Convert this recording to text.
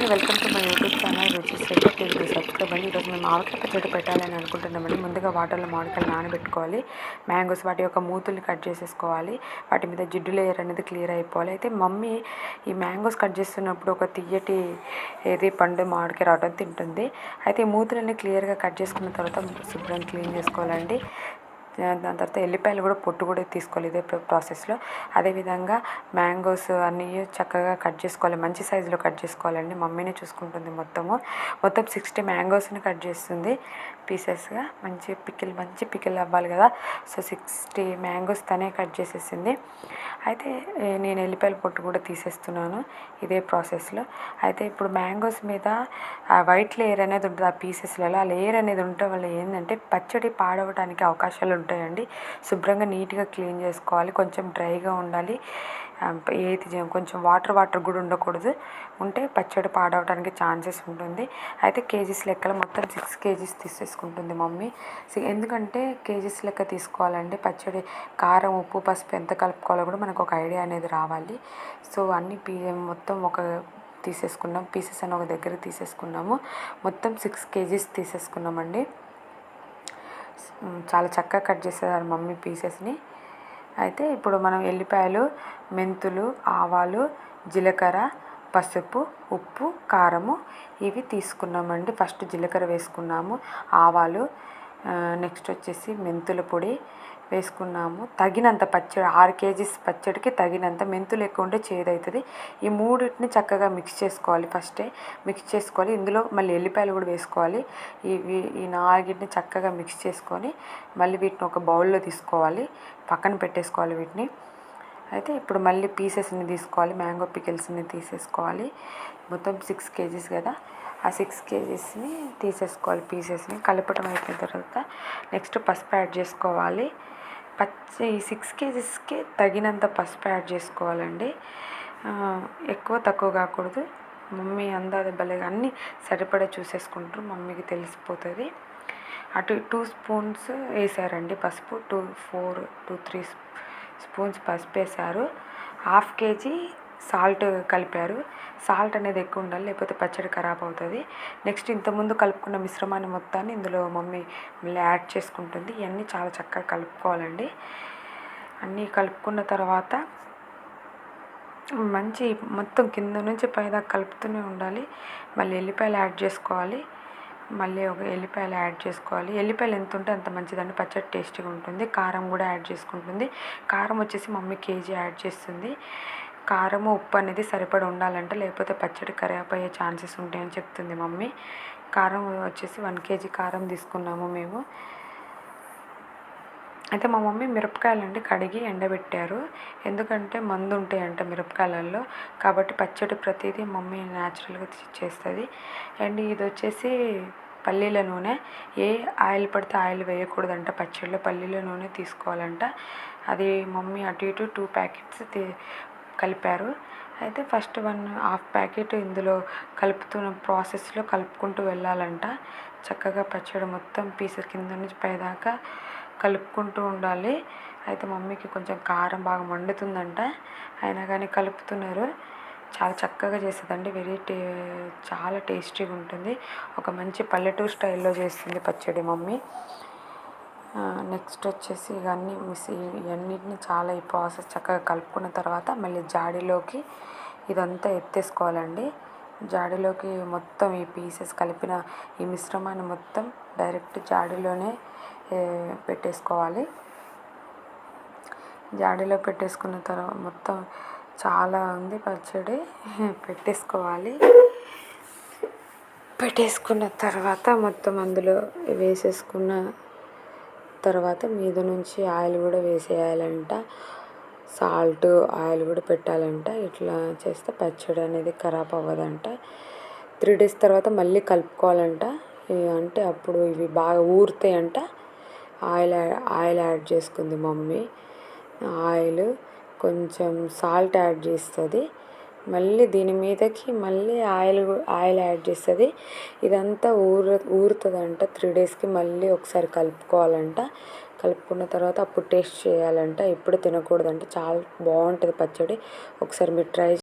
అండి welcome to my YouTube channel రుచి సెట్ సబ్స్క్రైబ్ అండి. ఈరోజు మేము మామిడికాయ పచ్చడి పెట్టాలని అనుకుంటున్నామండి ముందుగా వాటర్లో మామిడికాయలు నానబెట్టుకోవాలి. మ్యాంగోస్ వాటి యొక్క మూతుల్ని కట్ చేసేసుకోవాలి. వాటి మీద జిడ్డు లేయర్ అనేది క్లియర్ అయిపోవాలి. అయితే మమ్మీ ఈ మ్యాంగోస్ కట్ చేస్తున్నప్పుడు ఒక తీయటి ఏది పండు మామిడికాయ రావడం తింటుంది. అయితే ఈ మూతులన్నీ క్లియర్గా కట్ చేసుకున్న తర్వాత శుభ్రం క్లీన్ చేసుకోవాలండి. దాని తర్వాత ఎల్లిపాయలు కూడా పొట్టు కూడా తీసుకోవాలి ఇదే ప్రాసెస్లో. అదేవిధంగా మ్యాంగోస్ అన్నీ చక్కగా కట్ చేసుకోవాలి. మంచి సైజులో కట్ చేసుకోవాలండి. మమ్మీనే చూసుకుంటుంది మొత్తము. మొత్తం సిక్స్టీ మ్యాంగోస్ని కట్ చేస్తుంది. పీసెస్గా మంచి పికిల్ మంచి పికిల్ అవ్వాలి కదా. సో సిక్స్టీ మ్యాంగోస్ తనే కట్ చేసేసింది. అయితే నేను ఎల్లిపాయల పొట్టు కూడా తీసేస్తున్నాను ఇదే ప్రాసెస్లో. అయితే ఇప్పుడు మ్యాంగోస్ మీద ఆ వైట్ లేయర్ అనేది ఉంటుంది. ఆ పీసెస్లలో ఆ లేయర్ అనేది ఉండటం వల్ల ఏంటంటే పచ్చడి పాడవడానికి అవకాశాలు ఉంటాయండి. శుభ్రంగా నీట్గా క్లీన్ చేసుకోవాలి. కొంచెం డ్రైగా ఉండాలి. ఏది కొంచెం వాటర్ వాటర్ కూడా ఉండకూడదు. ఉంటే పచ్చడి పాడవడానికి ఛాన్సెస్ ఉంటుంది. అయితే కేజీస్ లెక్కలో మొత్తం సిక్స్ కేజీస్ తీసేసుకుంటుంది మమ్మీ. ఎందుకంటే కేజీస్ లెక్క తీసుకోవాలండి. పచ్చడి కారం ఉప్పు పసుపు ఎంత కలుపుకోవాలో కూడా మనకు ఒక ఐడియా అనేది రావాలి. సో అన్ని పీ మొత్తం ఒక తీసేసుకున్నాం. పీసెస్ అని ఒక దగ్గర తీసేసుకున్నాము. మొత్తం సిక్స్ కేజీస్ తీసేసుకున్నామండి. చాలా చక్కగా కట్ చేసేదారు మమ్మీ పీసెస్ని. అయితే ఇప్పుడు మనం ఎల్లిపాయలు మెంతులు ఆవాలు జీలకర్ర పసుపు ఉప్పు కారము ఇవి తీసుకున్నామండి. ఫస్ట్ జీలకర్ర వేసుకున్నాము ఆవాలు నెక్స్ట్ వచ్చేసి మెంతుల పొడి వేసుకున్నాము. తగినంత పచ్చడి ఆరు కేజీస్ పచ్చడికి తగినంత మెంతులు ఎక్కువ ఉంటే చేదవుతుంది. ఈ మూడింటిని చక్కగా మిక్స్ చేసుకోవాలి ఫస్టే. మిక్స్ చేసుకోవాలి. ఇందులో మళ్ళీ ఎల్లిపాయలు కూడా వేసుకోవాలి. ఇవి ఈ నాలుగింటిని చక్కగా మిక్స్ చేసుకొని మళ్ళీ వీటిని ఒక బౌల్లో తీసుకోవాలి. పక్కన పెట్టేసుకోవాలి వీటిని. అయితే ఇప్పుడు మళ్ళీ పీసెస్ని తీసుకోవాలి. మ్యాంగో పికిల్స్ని తీసేసుకోవాలి. మొత్తం సిక్స్ కేజీస్ కదా. ఆ సిక్స్ కేజీస్ని తీసేసుకోవాలి పీసెస్ని. కలపటం అయిపోయిన తర్వాత నెక్స్ట్ పసుపు యాడ్ చేసుకోవాలి. పచ్చి సిక్స్ కేజీస్కి తగినంత పసుపు యాడ్ చేసుకోవాలండి. ఎక్కువ తక్కువ కాకూడదు. మమ్మీ అందాద భలేగా అన్నీ సరిపడా చూసేసుకుంటారు. మమ్మీకి తెలిసిపోతుంది. అటు టూ స్పూన్స్ వేసారండి పసుపు. Two four two three spoons పసుపు వేసారు హాఫ్ కేజీ సాల్ట్ కలిపారు. సాల్ట్ అనేది ఎక్కువ ఉండాలి లేకపోతే పచ్చడి ఖరాబ్ అవుతుంది. నెక్స్ట్ ఇంతకుముందు కలుపుకున్న మిశ్రమాన్ని మొత్తాన్ని ఇందులో మమ్మీ మళ్ళీ యాడ్ చేసుకుంటుంది. ఇవన్నీ చాలా చక్కగా కలుపుకోవాలండి. అన్నీ కలుపుకున్న తర్వాత మంచి మొత్తం కింద నుంచి పైదాకా కలుపుతూనే ఉండాలి. మళ్ళీ ఎల్లిపాయలు యాడ్ చేసుకోవాలి. మళ్ళీ ఒక ఎల్లిపాయలు యాడ్ చేసుకోవాలి. ఎల్లిపాయలు ఎంత ఉంటే అంత మంచిదండి. పచ్చడి టేస్టీగా ఉంటుంది. కారం కూడా యాడ్ చేసుకుంటుంది. కారం వచ్చేసి మమ్మీ కేజీ యాడ్ చేస్తుంది. కారము ఉప్పు అనేది సరిపడ ఉండాలంట లేకపోతే పచ్చడి కరిగిపోయే ఛాన్సెస్ ఉంటాయని చెప్తుంది మమ్మీ. కారం వచ్చేసి వన్ కేజీ కారం తీసుకున్నాము మేము. అయితే మా మమ్మీ మిరపకాయలు అండి కడిగి ఎండబెట్టారు. ఎందుకంటే మందు ఉంటాయంట మిరపకాయలలో కాబట్టి పచ్చడి ప్రతిదీ మమ్మీ న్యాచురల్గా చేస్తుంది. అండ్ ఇది వచ్చేసి పల్లీల నూనె. ఏ ఆయిల్ పడితే ఆయిల్ వేయకూడదంట. పచ్చడిలో పల్లీల నూనె తీసుకోవాలంట. అది మమ్మీ అటు ఇటు టూ ప్యాకెట్స్ కలిపారు. అయితే ఫస్ట్ వన్ హాఫ్ ప్యాకెట్ ఇందులో కలుపుతున్న ప్రాసెస్లో కలుపుకుంటూ వెళ్ళాలంట. చక్కగా పచ్చడి మొత్తం పీసెస్ కింద నుంచి పైదాకా కలుపుకుంటూ ఉండాలి. అయితే మమ్మీకి కొంచెం కారం బాగా మండుతుందంట. అయినా కానీ కలుపుతున్నారు. చాలా చక్కగా చేస్తుందండి. వెరీ టే చాలా టేస్టీగా ఉంటుంది ఒక మంచి పల్లెటూరు స్టైల్లో చేస్తుంది పచ్చడి మమ్మీ. నెక్స్ట్ వచ్చేసి ఇవన్నీ మిస్ ఇవన్నిటిని చాలా ఈ ప్రాసెస్ చక్కగా కలుపుకున్న తర్వాత మళ్ళీ జాడీలోకి ఇదంతా ఎత్తేసుకోవాలండి. జాడీలోకి మొత్తం ఈ పీసెస్ కలిపిన ఈ మిశ్రమాన్ని మొత్తం డైరెక్ట్ జాడీలోనే పెట్టేసుకోవాలి. జాడీలో పెట్టేసుకున్న తర్వాత మొత్తం చాలా ఉంది పచ్చడి. పెట్టేసుకోవాలి. పెట్టేసుకున్న తర్వాత మొత్తం అందులో వేసేసుకున్న తర్వాత మీద నుంచి ఆయిల్ కూడా వేసేయాలంట. సాల్ట్ ఆయిల్ కూడా పెట్టాలంట. ఇట్లా చేస్తే పచ్చడి అనేది ఖరాబ్ అవ్వదంట. త్రీ డేస్ తర్వాత మళ్ళీ కలుపుకోవాలంట. అంటే అప్పుడు ఇవి బాగా ఊరుతాయంట. ఆయిల్ ఆయిల్ యాడ్ చేసుకుంది మమ్మీ. ఆయిల్ కొంచెం సాల్ట్ యాడ్ చేస్తుంది. మళ్ళీ దీని మీదకి మళ్ళీ ఆయిల్ ఆయిల్ యాడ్ చేస్తుంది. ఇదంతా ఊరు ఊరుతుందంట. త్రీ డేస్కి మళ్ళీ ఒకసారి కలుపుకోవాలంట. కలుపుకున్న తర్వాత అప్పుడు టేస్ట్ చేయాలంట. ఎప్పుడు తినకూడదంట. చాలా బాగుంటుంది పచ్చడి. ఒకసారి మీరు ట్రై